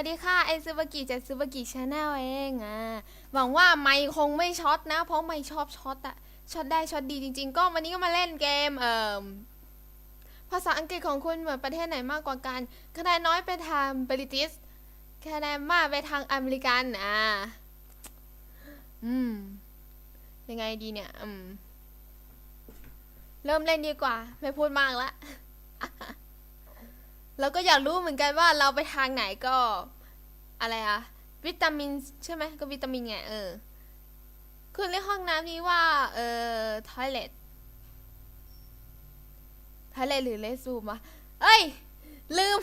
สดีค่ะไอซูบากิจากซูบากิชาแนลเองอะหวังว่าไมค์คงไม่ช็อตนะ เพราะไมค์ชอบช็อตอะช็อตได้ช็อตดีจริง ๆ ก็วันนี้ก็มาเล่นเกมเอ่อภาษาอังกฤษของคุณเหมือนประเทศไหนมากกว่ากันคะแนนน้อยไปทางบริติสคะแนนมากไปทางอเมริกันอะอืมยังไงดีเนี่ยอืมเริ่มเล่นดีกว่า ไม่พูดมากละ แล้วก็อยากรู้เหมือนกันว่าเราไปทางไหนก็อะไรอะวิตามินใช่ไหมก็วิตามินไงเออคุณเรียกห้องน้ำนี้ว่า เอ่อ toilet toilet หรือ restroom อะเอ้ย ลืม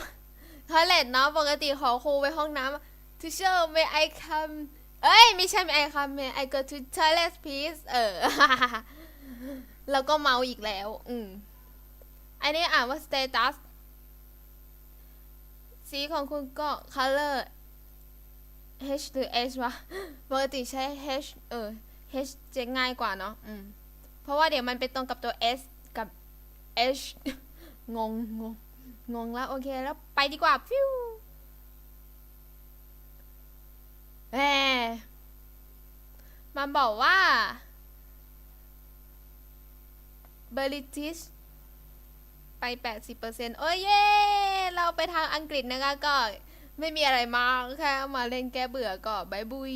toilet เนาะปกติขอครูไปห้องน้ำ teacher may I come เอ้ย ไม่ใช่ may I come may I go to toilet please เออ แล้วก็เมาอีกแล้ว อืมอันนี้อ่านว่า status สี สีของคุณก็ color H หรือ H วะปกติใช้ H เออ H จะง่ายกว่าเนาะอืมเพราะว่าเดี๋ยวมันไปตรงกับตัว S กับ H งงงงงงแล้ว โอเค แล้วไปดีกว่า ฟิวแหมมันบอกว่า British ไป 80%โอ้ยเย่ เราไปทางอังกฤษนะคะก็ไม่มีอะไรมากแค่มาเล่นแก้เบื่อก็บายบุย